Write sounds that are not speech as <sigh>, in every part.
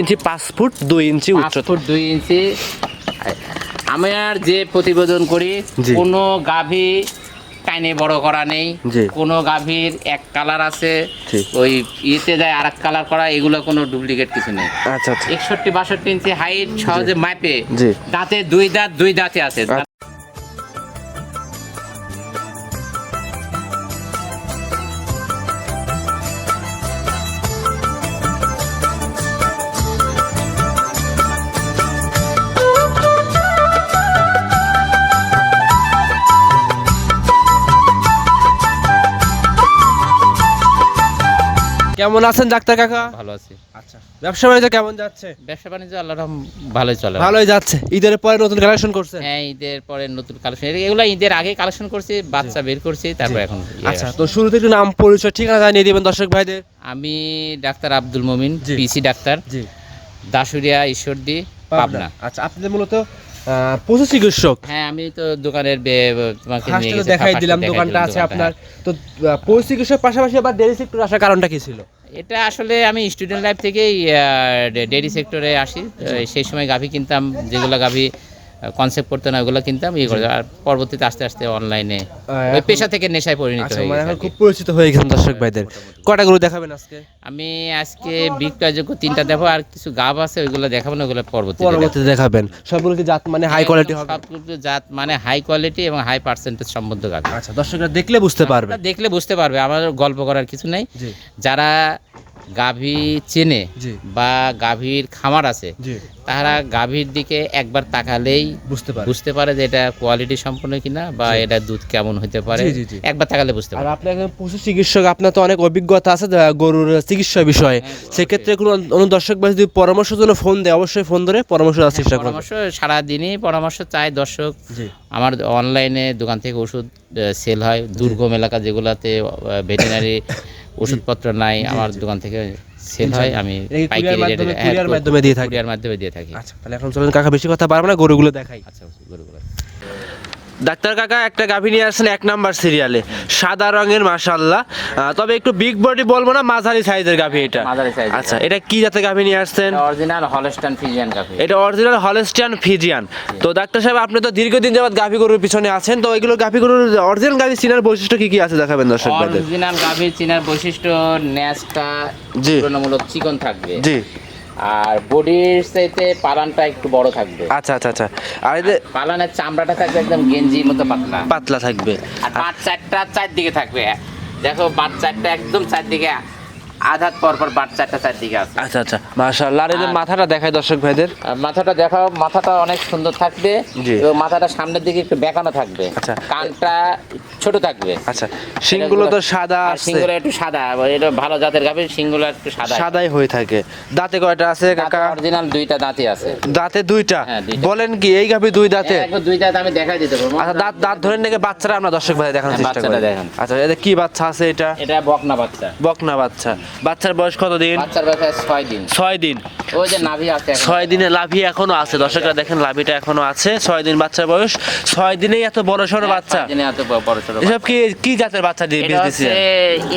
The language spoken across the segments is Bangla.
ইঞ্চি পাঁচ ফুট দুই ইঞ্চি পাঁচ উচ্চতা। ফুট দুই ইঞ্চি। আমি আর যে প্রতিবেদন করি। কোনো গাভী টাইনে বড় করা নেই। কোনো গাভীর এক কালার আছে ওই ইয়েতে যায় আর এক কালার করা এগুলো কোনো ডুপ্লিকেট কিছু নেই। আচ্ছা আচ্ছা। একষট্টি বাষট্টি ইঞ্চি হাইট সহজে মাপে। জি। দাঁতে দুই দাঁত দুই দাঁতে আছে। কেমন আছেন ডাক্তার কাকা? ভালো আছে। আচ্ছা ব্যবসা বাণিজ্য কেমন যাচ্ছে? ব্যবসা বাণিজ্য আল্লাহ রহম ভালোই চলে। ভালোই যাচ্ছে। ঈদের পরে নতুন কালেকশন করছেন? হ্যাঁ ঈদের পরে নতুন কালেকশন এগুলো ঈদের আগে কালেকশন করছি বাচ্চা বের করছি তারপর এখন ইয়ে আচ্ছা তো শুরুতে একটু নাম পরিচয় ঠিকানা জানিয়ে দিবেন দর্শক ভাইদের। আমি doctor Abdul Momin. PC doctor. জি। দাসুরিয়া ঈশ্বরদী পাবনা। আচ্ছা আপনাদের মূলত পশু চিকিৎসক? হ্যাঁ আমি তো দোকানের তোমাকে দেখাই দিলাম দোকানটা আছে আপনার। তো পশু চিকিৎসক পাশাপাশি আবার ডেরি সেক্টর আসার কারণটা কি ছিল। এটা আসলে আমি স্টুডেন্ট লাইফ থেকেই ডেয়ারি সেক্টরে আসি। সেই সময় গাভী কিনতাম, যেগুলো গাভী কনসেপ্ট করতে না ওগুলো কিনতাম ইয়ে করে। আর পরবর্তীতে আস্তে আস্তে অনলাইনে ওই পেশা থেকে নেশায় পরিণত আচ্ছা হয়ে মানে গেছে এখন খুব পরিচিত হয়ে গেছেন দর্শক ভাইদের কটা গরু দেখাবেন আজকে? আমি আজকে বিক্রয়যোগ্য তিনটা দেবো আর কিছু গাভ আছে ওইগুলো দেখাবো না ওগুলো পরবর্তীতে পরবর্তীতে দেখাবেন। সবগুলো কি জাত মানে হাই কোয়ালিটি হবে? সবগুলো জাত মানে হাই কোয়ালিটি এবং হাই পার্সেন্টেজ সম্বন্ধ গাভী আচ্ছা দর্শকরা দেখলে বুঝতে পারবে। দেখলে বুঝতে পারবে আমার গল্প করার কিছু নেই। যারা গাভী চেনে বা গাভীর খামার আছে তারা গাভীর দিকে একবার তাকালেই বুঝতে পারে। বুঝতে পারে যে এটা কোয়ালিটি সম্পন্ন কিনা বা এটা দুধ কেমন হতে পারে। একবার তাকালে বুঝতে আর পারে আপনি একজন পশু চিকিৎসক আপনার তো অনেক অভিজ্ঞতা আছে গরুর চিকিৎসা বিষয়ে। সেক্ষেত্রে কোনো অন্য দর্শক ভাই যদি পরামর্শের জন্য ফোন দেয় অবশ্যই ফোন ধরে পরামর্শ দেওয়ার চেষ্টা করবেন পরামর্শ সারাদিনই পরামর্শ চাই দর্শক। আমার অনলাইনে দোকান থেকে ওষুধ সেল হয়। দুর্গম এলাকা যেগুলাতে ভেটেনারি <coughs> ওষুধপত্র নাই আমার দোকান থেকে সেল হয় আমি পাইকারি রেটে মাধ্যমে দিয়ে থাকি? কুরিয়ার মাধ্যমে দিয়ে থাকি। আচ্ছা তাহলে এখন চলুন কাকা বেশি কথা পারব না গরুগুলো দেখাই। আচ্ছা গরুগুলো। ডাক্তার কাকা একটা গাভী নিয়ে আসছেন এক নাম্বার সিরিয়ালে সাদা রঙের মাশাল্লাহ আহ, তবে একটু বিগ বডি বলব না মাঝারি সাইজের গাভী এটা। আচ্ছা এটা কি জাতের গাভী নিয়ে আসছেন? অরিজিনাল হলস্টান ফিজিয়ান কাফি এটা অরিজিনাল হলেস্টিয়ান ফিজিয়ান তো ডাক্তার সাহেব আপনি তো দীর্ঘদিন যাবত গাভী গরুর পিছনে আছেন তো এগুলো গাভী গরুর অরিজিনাল গাভী চিনার বৈশিষ্ট্য কি কি আছে দেখাবেন দর্শক অরিজিনাল গাভীর চিনার বৈশিষ্ট্য ন্যাসটা জি। তুলনামূলক চিকন থাকবে। জি। আর বডির চাইতে পালানটা একটু বড় থাকবে। আচ্ছা আচ্ছা আচ্ছা। আর এদের পালানের চামড়াটা থাকবে একদম গেঞ্জির মতো পাতলা। পাতলা থাকবে। আর পাঁচ চারটা চারদিকে থাকবে। দেখো পাঁচ চারটা একদম চারদিকে আধাত পর পর বাট চারটা চারদিকে আছে। আচ্ছা আচ্ছা মাশাআল্লাহ। আর এদের মাথাটা দেখায় দর্শক ভাইদের। মাথাটা দেখাও মাথাটা অনেক সুন্দর থাকবে এবং মাথাটা সামনের দিকে একটু বেঁকানো থাকবে। আচ্ছা। কানটা ছোট থাকবে। আচ্ছা শিংগুলো তো সাদা আর আছে। সিংগুলো একটু সাদা এটা ভালো জাতের গাভী সিংগুলো একটু সাদা সাদাই হয়ে থাকে। দাঁতে কয়টা আছে কাকা? অরিজিনাল দুইটা দাঁতই আছে। দাঁতে দুইটা? হ্যাঁ, বলেন কি এই গাভী দুই দাঁতে? একবার দুই দাঁত আমি দেখাই দিতে পারব। আচ্ছা দাঁত দাঁত ধরে নাকি বাচ্চারা আমরা দর্শক ভাই দেখানোর হ্যাঁ, চেষ্টা করি। আচ্ছা এটা কি বাচ্চা আছে এটা? এটা বকনা বাচ্চা। বকনা বাচ্চা। বাচ্চার বয়স কত দিন বাচ্চার বয়স ছয় দিন। ছয় দিন। ওই যে নাভি আছে এখন। ছয় দিনে লাভি এখনও আছে। দর্শকরা দেখেন লাভিটা এখনও আছে। ছয় দিন বাচ্চার বয়স। ছয় দিনেই এত বড় সড়ো হ্যাঁ, বাচ্চা। এত বড় সড়ো এসব কি কি জাতের বাচ্চা দিয়ে বীজ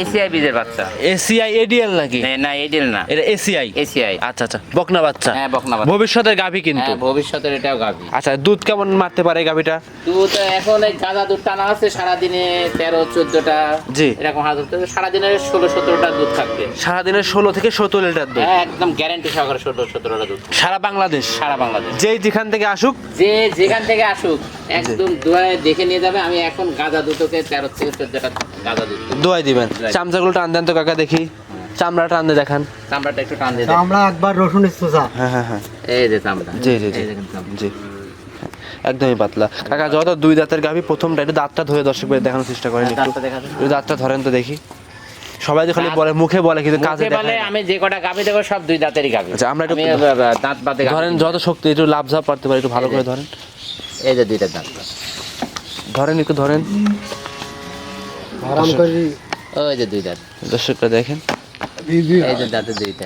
এসিআই বীজের বাচ্চা। এসিআই এডিএল নাকি? না, এডিল না। এটা এসিআই এসিআই আচ্ছা আচ্ছা বকনা বাচ্চা। হ্যাঁ বকনা বাচ্চা। ভবিষ্যতের গাভী কিন্তু। হ্যাঁ ভবিষ্যতের এটাও গাভী। আচ্ছা দুধ কেমন মারতে পারে গাভীটা? দুধ এখন এই গাঁদা দুধ টানা আছে সারাদিনে তেরো চোদ্দটা। জি। এরকম হাজার সারাদিনে ষোলো সতেরোটা দুধ থাকবে। সারাদিনের ষোলো থেকে সতেরো লিটার দুধ। হ্যাঁ একদম গ্যারান্টি সহকারে ষোলো সতেরোটা দুধ সারা বাংলাদেশ সারা বাংলাদেশ। যেই যেখান থেকে আসুক। যে যেখান থেকে আসুক একদম দুয়ারে দেখে নিয়ে যাবে। আমি এখন গাঁদা দুধকে তেরো থেকে চোদ্দটা গাঁদা দুধ দোয়াই দিবেন. চামচাগুলো টান দেন তো কাকা দেখি। চামড়া টান দিয়ে দেখান। চামড়াটা একটু টান দিয়ে দেয়। আমরা একবার রসুন হ্যাঁ হ্যাঁ হ্যাঁ। এই যে চামড়া। জি জি জি। জি। একদমই পাতলা। কাকা যত দুই দাঁতের গাভী প্রথমটা একটু দাঁতটা ধরে দর্শক ভাই দেখানোর চেষ্টা করেন দাঁতটা একটু দাঁতটা ধরেন তো দেখি। সবাই তো খালি বলে মুখে বলে কিন্তু কাজে বলে না। আমি যে কটা গাভি দেবো সব দুই দাঁতেরই গাভি আচ্ছা, আমরা একটু- দাঁত বাদে গাভী ধরেন যত শক্তি একটু লাভ ঝাপ পারতে পারে একটু ভালো করে ধরেন। এই যে দুইটা দাঁত। ধরেন একটু ধরেন। আরাম করি। ওই যে দুই দাঁত। দর্শকরা দেখেন। এই যে দাঁতের দুইটা।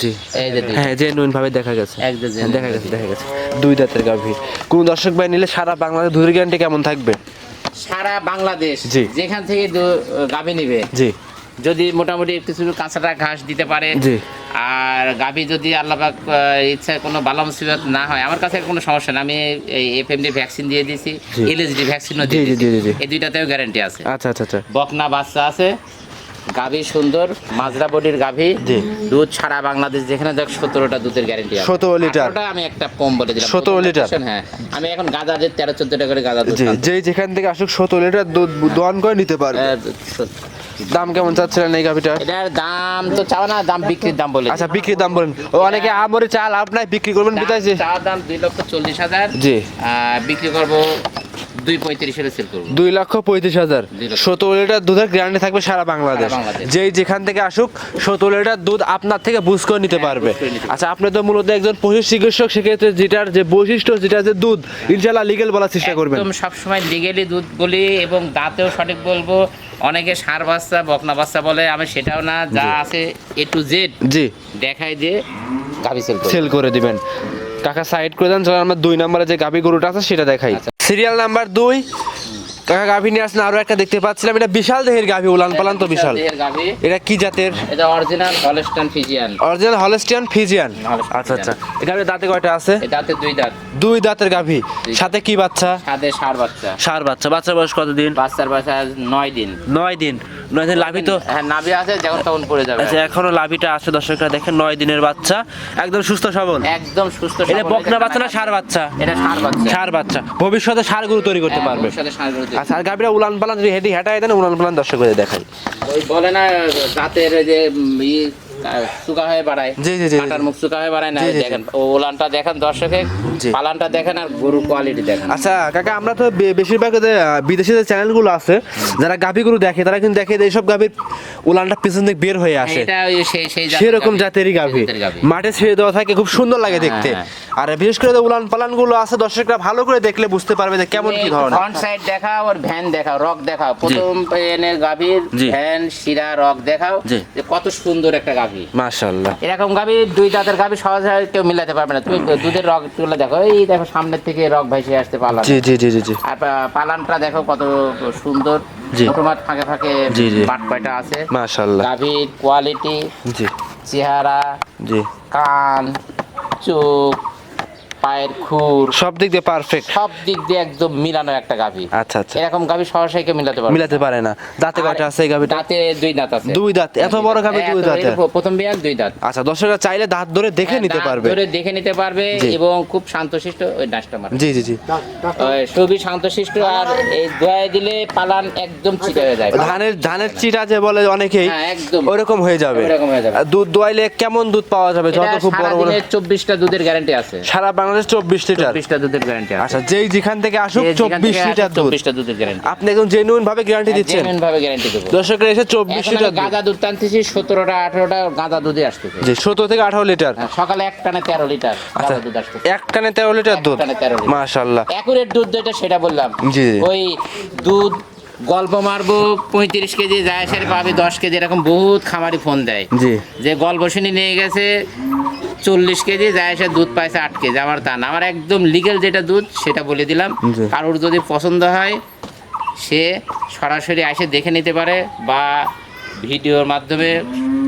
জি। এই যে দুইটা হ্যাঁ জেনুইন ভাবে দেখা গেছে। একদম হ্যাঁ, genuine দেখা গেছে দেখা গেছে। দুই দাঁতের গাভীর কোন দর্শক ভাই নিলে সারা বাংলাদেশ দুধের গ্যারান্টি কেমন থাকবে? সারা বাংলাদেশ যেখান থেকে গাভী নিবে। জি। যদি মোটামুটি কিছু কাঁচাটা ঘাস দিতে পারে আর গাভী যদি আল্লাপাক ইচ্ছা কোনো বালা মুসিবত না হয় আমার কাছে কোনো সমস্যা না। আমি এই ডি ভ্যাকসিন দিয়ে দিয়েছি জি। এলএসডি ভ্যাকসিনও দিয়ে। দিয়েছি। এই দুইটাতেও গ্যারান্টি আছে। আচ্ছা আচ্ছা আচ্ছা। বকনা বাচ্চা আছে গাভী সুন্দর মাজরা বডির গাভী। দুধ সারা বাংলাদেশ যেখানে দেখ সতেরোটা দুধের গ্যারেন্টি সতেরো লিটার। 18টা আমি একটা কম বলে দিলাম। 17 লিটার। হ্যাঁ। আমি এখন গাঁদা যে তেরো চোদ্দ টাকা করে গাঁদা দুধ। যেই যেখান থেকে আসুক সতেরো লিটার দুধ দোয়ান করে নিতে পারবে। আহ, দাম কেমন চাচ্ছিলেন এই গাভিটার? এটার দাম তো চাও না দাম বিক্রির দাম বলে আচ্ছা বিক্রির দাম বলেন। ও অনেকে আমরে চাল আপনার বিক্রি করবেন বিতাইছে চাওয়ার দাম দুই লক্ষ চল্লিশ হাজার। জি। বিক্রি করব দুই লক্ষ পঁয়ত্রিশ হাজার। সতেরো লিটার দুধের গ্যারান্টি থাকবে সারা বাংলাদেশ। যেই যেখান থেকে আসুক সতেরো লিটার দুধ আপনার থেকে বুঝ করে নিতে হ্যাঁ, পারবে। বুঝ করে নিতে আচ্ছা আপনি তো মূলত একজন পশু চিকিৎসক সেক্ষেত্রে যেটার যে বৈশিষ্ট্য যেটা যে দুধ ইনশাল্লাহ লিগেল বলার চেষ্টা করবেন। একদম সবসময় লিগেলি দুধ বলি এবং দাঁতেও সঠিক বলব। অনেকে সার বাচ্চা বকনা বাচ্চা বলে আমি সেটাও না যা আছে এ টু জেড জি। দেখাই দিয়ে গাভি সেল সেল করে দিবেন। কাকা সাইড করে দেন আমরা দুই নম্বরে যে গাভি গরুটা আছে সেটা দেখাই। আচ্ছা। সিরিয়াল নাম্বার দুই। কাকা গাভী নিয়ে আসলে আরও একটা দেখতে পাচ্ছিলাম। এটা বিশাল দেহের গাভী উলান পালান তো বিশাল। এটা কি জাতের? এটা original Holstein Friesian original Holstein Friesian আচ্ছা আচ্ছা। এটা দাঁতে কয়টা আছে? দাঁতে দুই দাঁত। দুই দাঁতের গাভী। সাথে কি বাচ্চা? সাথে সার বাচ্চা। সার বাচ্চা। বাচ্চার বয়স কতদিন? বাচ্চার বয়স নয় দিন। নয় দিন। নয় লাভি তো হ্যাঁ নাভি আছে যখন তখন পড়ে যাবে। আচ্ছা এখনও লাভিটা আছে দর্শকরা দেখেন নয় দিনের বাচ্চা। একদম সুস্থ সবল। একদম সুস্থ এটা বকনা বাচ্চা না সার বাচ্চা? এটা সার বাচ্চা। সার বাচ্চা। ভবিষ্যতে সার গুরু তৈরি করতে হ্যাঁ, পারবে। আচ্ছা আর গাবিরা উলান পালান যদি হেঁটে হেঁটায় দেন উলান পালান দর্শকদের দেখাই। ওই বলে না দাঁতের যে হয়ে বাড়ায় জি, জি, জি, জি। কাটার মুখ হয়ে বাড়ায় না। দেখেন ওলানটা দেখেন দর্শকে পালানটা দেখেন আর গরুর কোয়ালিটি দেখেন। আচ্ছা কাকা আমরা তো বেশিরভাগ বিদেশি যে চ্যানেলগুলো আছে যারা গাভি গরু দেখে তারা কিন্তু দেখে এইসব গাভির পিছন দিকে বের হয়ে আসে। সেরকম জাতেরই গাভি। মাঠে ছেড়ে দেওয়া থাকে খুব সুন্দর লাগে হ্যাঁ, দেখতে। হ্যাঁ। আর বিশেষ করে উলান পালানগুলো আছে দর্শকরা ভালো করে দেখলে বুঝতে পারবে যে কেমন কি ধরনের। ফ্রন্ট সাইড দেখাও আর ভ্যান দেখাও রক দেখাও। প্রথম এনে গাভীর। ভ্যান শিরা রক দেখাও যে কত সুন্দর একটা গাভী। মাশাআল্লাহ। এরকম গাভী দুই দাঁতের গাভী সহজে কেউ মিলাতে পারবে না। তুমি দুধের রগ তুলে দেখো এই দেখো সামনের থেকে রগ ভাইসে আসতে পালান জি জি জি জি জি। আর পালানটা দেখো কত সুন্দর। জি। মোটামাট ফাঁকে ফাঁকে জি, জি। পাট কয়টা আছে? মাশাআল্লাহ। গাভীর কোয়ালিটি জি। চেহারা জি। কান চোখ পায়ের খুর সব দিক দিয়ে পারফেক্ট সব দিক দিয়ে একদম মিলানো একটা গাভী। আচ্ছা আচ্ছা। এরকম গাভী কেউ মিলাতে পারবে না। মিলাতে পারে না। দাঁতে কয়টা আছে এই গাভিটা? দাঁতে দুই দাঁত আছে। দুই দাঁত। এত বড় গাভি দুই দাঁত? প্রথম বিয়ান দুই দাঁত। আচ্ছা দর্শকরা চাইলে দাঁত ধরে দেখে হ্যাঁ, নিতে পারবে। ধরে দেখে নিতে পারবে এবং খুব শান্তশিষ্ট ওই ডাসটা মারে জি জি জি। ওই খুবই শান্তশিষ্ট আর এই দোয়াই দিলে পালান একদম চিটে হয়ে যায়। ধানের ধানের চিটা যে বলে অনেকেই হ্যাঁ, একদম। ওরকম হয়ে যাবে। ওরকম হয়ে যাবে। আর দুধ দোয়াইলে কেমন দুধ পাওয়া যাবে? যত খুব বড় বড় সারাদিনে চব্বিশটা দুধের গ্যারান্টি আছে। সারা বাংলাদেশ চব্বিশ লিটার। চব্বিশটা দুধের গ্যারান্টি আচ্ছা যেই যেখান থেকে আসুক চব্বিশ লিটার দুধ। চব্বিশটা দুধের গ্যারান্টি আপনি একদম জেনুইন ভাবে গ্যারান্টি দিচ্ছেন। জেনুইন ভাবে গ্যারান্টি দেবো। দর্শকরা এসে চব্বিশ লিটার গাঁদা দুধ টানতেছি সতেরোটা আঠারোটা গাঁদা দুধে আসতেছে। জি সতেরো থেকে আঠারো লিটার। হ্যাঁ, সকালে এক টানে তেরো লিটার আচ্ছা দুধ আসতেছে। এক টানে তেরো লিটার দুধ। টানে 13 লিটার। মাশাল্লাহ অ্যাকুরেট দুধ যেটা সেটা বললাম। জি। ওই দুধ গল্প মারবো পঁয়ত্রিশ কেজি যায় সেরে পাবে দশ কেজি এরকম বহুত খামারি ফোন দেয়। যে গল্প শুনি নিয়ে গেছে চল্লিশ কেজি যায় এসে দুধ পাইছে আট কেজি। আমার তা না। আমার একদম লিগেল যেটা দুধ সেটা বলে দিলাম। কারোর যদি পছন্দ হয় সে সরাসরি এসে দেখে নিতে পারে বা ভিডিওর মাধ্যমে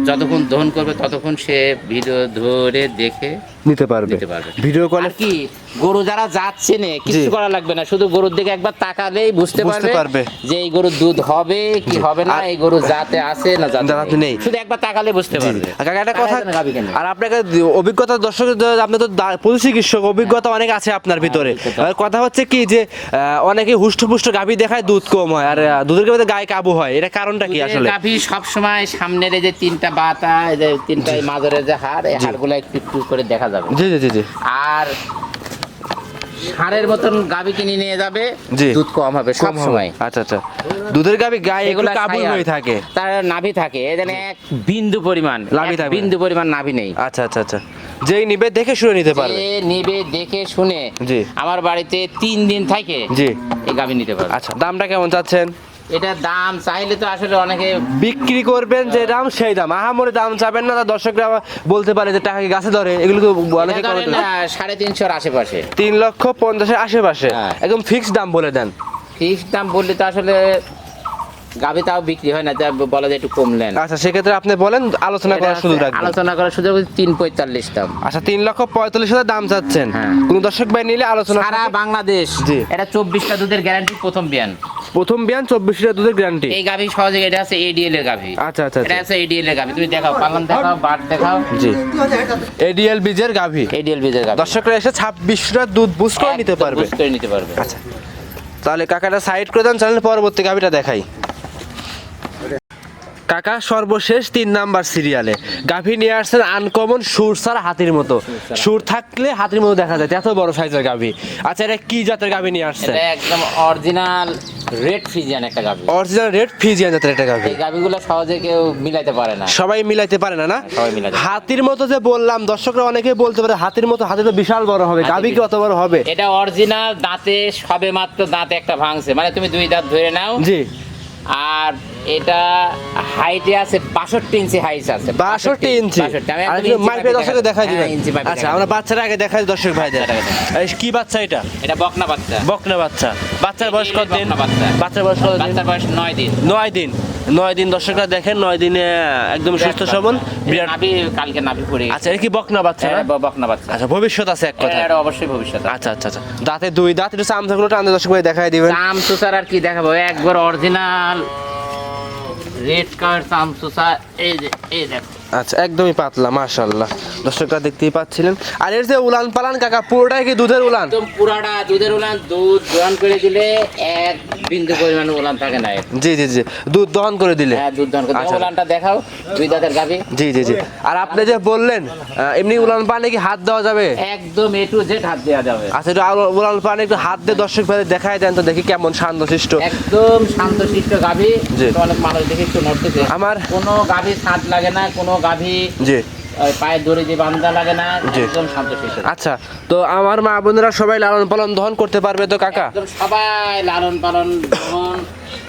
যতক্ষণ দহন করবে ততক্ষণ সে ভিডিও ধরে দেখে নিতে পারবে। ভিডিও কলে কি গরু যারা যাচ্ছে নে কিছু করা লাগবে না। শুধু গরুর দিকে একবার তাকালেই বুঝতে পারবে। যে এই গরুর দুধ হবে কি হবে না এই গরু জাতে আছে না জাতে জাতে নেই। শুধু একবার তাকালে বুঝতে পারবে। কাকা একটা কথা। আর আপনাকে অভিজ্ঞতা দর্শক আপনি তো পশু চিকিৎসক অভিজ্ঞতা অনেক আছে আপনার ভিতরে। আর কথা হচ্ছে কি যে অনেকে হুষ্টপুষ্ট গাভী দেখায় দুধ কম হয় আর দুধের গাভিতে গায়ে কাবু হয়। এটা কারণটা কি আসলে? গাভী সব সময় সামনের এই যে তিনটা বাতা এই যে তিনটা মাঝের যে হাড় এই হাড়গুলো একটু একটু করে দেখা যাবে। জি জি জি জি। আর মতন গাভী কিনে নিয়ে যাবে দুধ কম হবে সব সময় আচ্ছা আচ্ছা। দুধের গাভী গায়ে এগুলা কাবু খাই হয়ে থাকে। তার নাভি থাকে। এখানে এক বিন্দু পরিমাণ নাভি না। বিন্দু পরিমাণ নাভি নেই। আচ্ছা আচ্ছা আচ্ছা। যেই নিবে দেখে শুনে নিতে পারবে। যে নিবে দেখে শুনে জি। আমার বাড়িতে তিন দিন থাকে জি। এই গাভী নিতে পারবে। আচ্ছা দামটা কেমন চাচ্ছেন? এটা দাম চাইলে তো আসলে অনেকে বিক্রি করবেন যে দাম সেই দাম। আহামরি দাম চাবেন না দর্শকরা বলতে পারে যে টাকা কি গাছে ধরে? এগুলো তো অনেকে করে। আহ, সাড়ে তিনশোর আশেপাশে। তিন লক্ষ পঞ্চাশের আশেপাশে। হ্যাঁ। একদম ফিক্সড দাম বলে দেন। ফিক্স দাম বললে তো আসলে গাভি তাও বিক্রি হয় না বলা যায় একটু কমলেন। আচ্ছা সেক্ষেত্রে আপনি বলেন আলোচনা করার সুযোগ রাখবেন আলোচনা করার সুযোগ তিন পঁয়তাল্লিশ দাম। আচ্ছা তিন লক্ষ পঁয়তাল্লিশ হাজার দাম চাচ্ছেন। হ্যাঁ। কোন দর্শক ভাই নিলে আলোচনা সারা বাংলাদেশ। এটা চব্বিশটা দুধের গ্যারান্টি প্রথম বিয়ান। প্রথম বিয়ান চব্বিশ লিটার দুধের গ্যারান্টি এই গাভি সহজে এটা আছে এডিএল এর গাভি। আচ্ছা আচ্ছা এটা আচ্ছা। আছে এডিএল এর গাভি। তুমি দেখাও পালন দেখাও বাট দেখাও। জি। এডিএল বিজের গাভী। এডিএল বীজের গাভি। দর্শকরা এসে ছাব্বিশ লিটার দুধ বুঝ করে নিতে পারবে। বুঝ করে নিতে পারবে। আচ্ছা। তাহলে কাকাটা সাইড করে দেন চ্যানেল পরবর্তী গাভিটা দেখাই। কাকা সর্বশেষ তিন নাম্বার সিরিয়ালে। গাভী নিয়ে আসছেন আনকমন সুর ছাড়া হাতির মতো। সুর থাকলে হাতির মতো দেখা যায় এত বড় সাইজের গাভী। আচ্ছা এটা কি জাতের গাভী নিয়ে আসছেন এটা একদম অরিজিনাল রেড ফিজিয়ান একটা গাভি। অরিজিনাল রেড ফিজিয়ান জাতের একটা গাভী। এই গাভিগুলো সহজে কেউ মিলাইতে পারে না। সবাই মিলাইতে পারে না না? সবাই মিলাইতে হাতির মতো যে বললাম দর্শকরা অনেকে বলতে পারে হাতির মতো হাতি তো বিশাল বড় হবে গাভী কি অত বড় হবে? এটা অরিজিনাল দাঁতে সবে মাত্র দাঁতে একটা ভাঙছে। মানে তুমি দুই দাঁত ধরে নাও। জি। আর এটা হাইটে আছে বাষট্টি ইঞ্চি হাইট আছে। বাষট্টি ইঞ্চি 62 আমি আর একদম ইঞ্চি মাইপে দর্শকে দেখাই হ্যাঁ, দিবেন। আচ্ছা আমরা বাচ্চারা আগে দেখাই দর্শক ভাইদের। কি বাচ্চা এটা? এটা বকনা বাচ্চা। বকনা বাচ্চা। বাচ্চার বয়স কত দিন। বাচ্চার বয়স কত দিন বাচ্চার বয়স নয় দিন। নয় দিন। নয় দিন দর্শকরা দেখেন নয় দিনে একদম সুস্থ সবল। বিরাট নাভি কালকে নাভি পড়ে আচ্ছা এটা কি বকনা বাচ্চা বকনা বাচ্চা। আচ্ছা ভবিষ্যৎ আছে এক কথা এটা অবশ্যই ভবিষ্যৎ আচ্ছা আচ্ছা আচ্ছা। দাঁতে দুই দাঁত একটু চাম থাকল টান দর্শক ভাই দেখাই দিবেন। চাম স্যার আর কি দেখাবো? একবার অরিজিনাল রেড কালার চাম স্যার এই যে এই দেখো। আচ্ছা একদমই পাতলা মাশাআল্লাহ। দর্শকরা দেখতেই পাচ্ছিলেন। আর এর যে উলান পালান কাকা পুরোটাই কি দুধের উলান? একদম পুরাটা দুধের উলান দুধ দহন করে দিলে এক বিন্দু পরিমাণ উলান থাকে না জি জি জি। দুধ দহন করে দিলে। হ্যাঁ দুধ দহন করে আচ্ছা। উলানটা দেখাও দুই দাঁতের গাভি। জি জি জি। আর আপনি যে বললেন এমনি উলান পানে কি হাত দেওয়া যাবে? একদম এ টু জেড হাত দেওয়া যাবে। আচ্ছা একটু উলান পানে একটু হাত দিয়ে দর্শক ভাই দেখাই দেন তো দেখি কেমন শান্তশিষ্ট একদম শান্ত শান্তশিষ্ট গাভি। জি। অনেক মানুষ দেখে একটু নড়তেছে। আমার- কোনো গাভি ছাদ লাগে না কোনো গাভি জি। পায়ে দড়ি দিয়ে বান্ধা লাগে না একদম আচ্ছা তো আমার মা বোনেরা সবাই লালন পালন দহন করতে পারবে তো কাকা? একদম সবাই লালন পালন গ্রহণ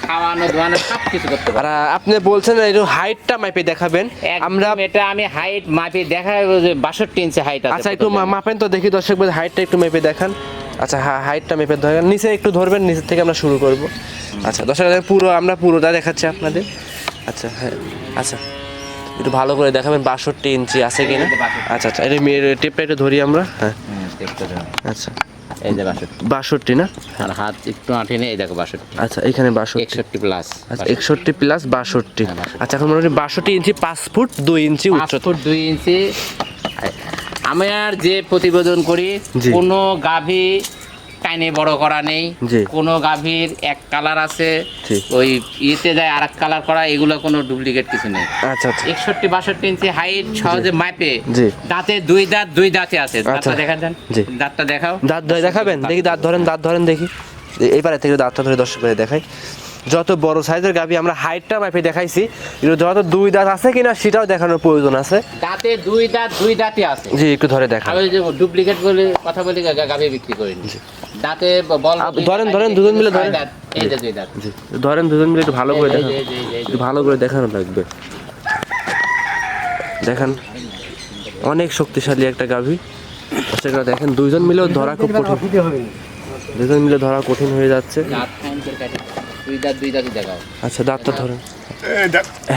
খাওয়ানো ধোয়ানো সব কিছু করতে পারে আপনি বলছেন একটু হাইটটা মাপে দেখাবেন। আমরা এটা আমি হাইট মাপি দেখা বাষট্টি ইঞ্চি হাইট আছে আচ্ছা একটু মাপেন তো দেখি দর্শক হাইটটা একটু মেপে দেখান। আচ্ছা হ্যাঁ হাইটটা মেপে ধরেন। নিচে একটু ধরবেন নিচের থেকে আমরা শুরু করব। আচ্ছা দর্শক পুরো আমরা পুরোটা দেখাচ্ছি আপনাদের। আচ্ছা হ্যাঁ আচ্ছা। একটু ভালো করে দেখাবেন বাষট্টি ইঞ্চি আছে যে 62 আচ্ছা আচ্ছা এটা মেয়ের টেপটা একটু ধরি আমরা। হ্যাঁ। আচ্ছা। এই যে বাষট্টি। বাষট্টি না? আর হাত একটু আঁটে নেই এই দেখো বাষট্টি। আচ্ছা এখানে বাষট্টি। একষট্টি প্লাস আচ্ছা একষট্টি প্লাস বাষট্টি। হ্যাঁ, 62 আচ্ছা এখন মোটামুটি বাষট্টি ইঞ্চি পাঁচ ফুট দুই ইঞ্চি পাঁচ উচ্চতা। ফুট দুই ইঞ্চি। আমি আর যে প্রতিবেদন করি। কোনো গাভী টাইনে বড় করা নেই। কোনো গাভীর এক কালার আছে ওই ইয়েতে যায় আর এক কালার করা এগুলো কোনো ডুপ্লিকেট কিছু নেই। আচ্ছা আচ্ছা। একষট্টি বাষট্টি ইঞ্চি হাইট সহজে মাপে। দাঁতে দুই দাঁত দুই দাঁতে আছে। দাঁতটা আচ্ছা। দেখা যান। দাঁতটা দেখাও। দাঁত ধরে দেখাবেন? দেখি দাঁত ধরেন দাঁত ধরেন দেখি। এইবারে থেকে দাঁতটা ধরে দর্শক ভাই দেখাই। যত বড় সাইজের গাভি আমরা হাইটটা মাপে দেখাইছি যত দুই দাঁত আছে কিনা সেটাও দেখানোর প্রয়োজন আছে। দাঁতে দুই দাঁত দুই দাঁতে আছে। জি একটু ধরে দেখান। আমি যে ডুপ্লিকেট বলে কথা বলি গাভী বিক্রি করিনি। দাঁতে বল ধরেন, ধরেন, দুজন মিলে ধরেন। এই যে দুই দাঁত। ধরেন দুজন মিলে একটু ভালো করে দেখান। একটু ভালো করে দেখানো লাগবে। দেখান। অনেক শক্তিশালী একটা গাভী। সেটা দেখেন দুইজন মিলেও ধরা খুব কঠিন। দুজন মিলে ধরা কঠিন হয়ে যাচ্ছে। দুই দাঁত দুই দাঁতই দেখাও। আচ্ছা দাঁতটা ধরেন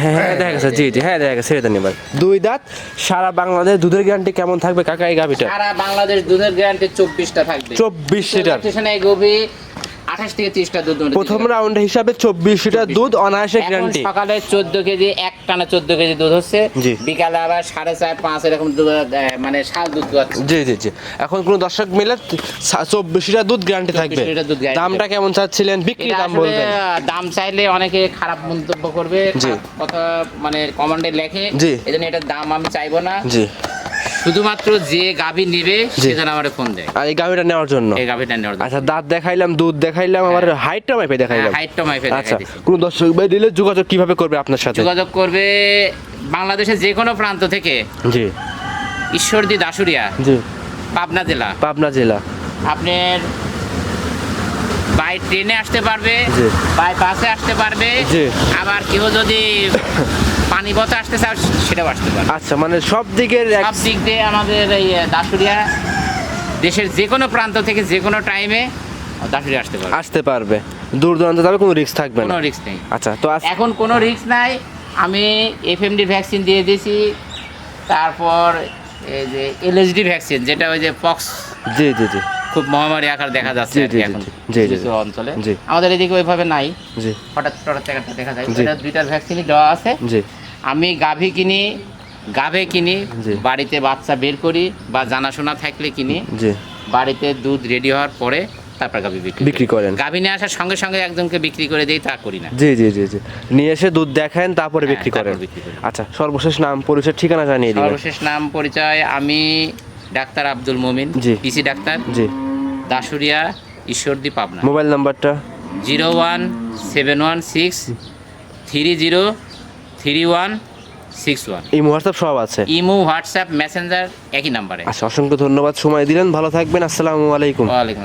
হ্যাঁ হ্যাঁ দেখা গেছে। জি জি হ্যাঁ দেখা গেছে ছেড়ে দেন এবার। দুই দাঁত সারা বাংলাদেশ দুধের গ্যারান্টি কেমন থাকবে? কাকা এই গাভিটা? সারা বাংলাদেশ দুধের গ্যারান্টি চব্বিশটা থাকবে। চব্বিশ লিটার। স্টেশনে এই গভী আঠাশ থেকে তিরিশটা দুধ প্রথম রাউন্ড হিসাবে চব্বিশ। লিটার দুধ অনায়াসে গ্যারান্টি সকালে চোদ্দ কেজি এক টানা চোদ্দ কেজি দুধ হচ্ছে। বিকালে আবার সাড়ে চার পাঁচ এরকম মানে শাল দুধ জি জি জি। এখন কোন দর্শক মিলে চব্বিশ লিটার দুধ গ্যারান্টি থাকবে। দামটা কেমন চাচ্ছিলেন? বিক্রি দাম বলবেন। দাম চাইলে অনেকে খারাপ মন্তব্য করবে। কথা মানে কমান্ডে লেখে। এই জন্য এটার দাম আমি চাইব না। জি। শুধুমাত্র যে গাভী নেবে। সে যেন আমার ফোন দেয়। আর এই গাভিটা নেওয়ার জন্য? এই গাভীটা নেওয়ার জন্য। আচ্ছা দাঁত দেখাইলাম দুধ দেখাইলাম আমার হাইটটা মাপে দেখাইলাম। হাইটটা মাইফে আচ্ছা কোন দর্শক ভাই দিলে যোগাযোগ কীভাবে করবে আপনার সাথে? যোগাযোগ করবে বাংলাদেশের যে কোনো প্রান্ত থেকে। জি। ঈশ্বরদী দাসুরিয়া জি। পাবনা জেলা। পাবনা জেলা। আপনার বাই ট্রেনে আসতে পারবে। বাই বাসে আসতে পারবে। জি। আবার কেউ যদি <coughs> পানি পথে আসতে চাও সেটাও আসতে পারবে আচ্ছা মানে সব দিকের সব দিক দিয়ে আমাদের এই দাসুরিয়া দেশের যে কোনো প্রান্ত থেকে যে কোনো টাইমে দাসুরিয়া আসতে পারবে। আসতে পারবে। দূর দূরান্ত যাবে কোনো রিস্ক থাকবে না। কোনো রিস্ক নেই। আচ্ছা তো এখন কোনো রিস্ক নাই। আমি এফএমডি ভ্যাকসিন দিয়ে দিয়েছি। তারপর এই যে এলএসডি ভ্যাকসিন যেটা ওই যে পক্স জি জি জি। খুব মহামারী আকার দেখা যাচ্ছে জি, জি, এখন জি, জি, কিছু অঞ্চলে। জি। আমাদের এদিকে ওইভাবে নাই। জি। হঠাৎ হঠাৎ দেখা যায়। দুইটার ভ্যাকসিনই দেওয়া আছে। জি। আমি গাভী কিনি গাভে কিনি। বাড়িতে বাচ্চা বের করি বা জানাশোনা থাকলে কিনি বাড়িতে দুধ রেডি হওয়ার পরে তারপর গাভী বিক্রি বিক্রি করেন। গাভী নিয়ে আসার সঙ্গে সঙ্গে একজনকে বিক্রি করে দিই তা করি না। জি জি জি জি। নিয়ে এসে দুধ দেখান তারপরে হ্যাঁ, বিক্রি করেন। আচ্ছা সর্বশেষ নাম পরিচয় ঠিকানা জানিয়ে দিবেন। সর্বশেষ নাম পরিচয় আমি doctor Abdul Momin. PC doctor জি। দাসুরিয়া ঈশ্বরদী পাবনা। মোবাইল নাম্বারটা? Zero one seven one six three zero three one six one. এই হোয়াটসঅ্যাপ সব আছে? ইমো হোয়াটসঅ্যাপ মেসেঞ্জার একই নাম্বারে। আচ্ছা অসংখ্য ধন্যবাদ সময় দিলেন ভালো থাকবেন আসসালামু আলাইকুম। ওয়ালাইকুম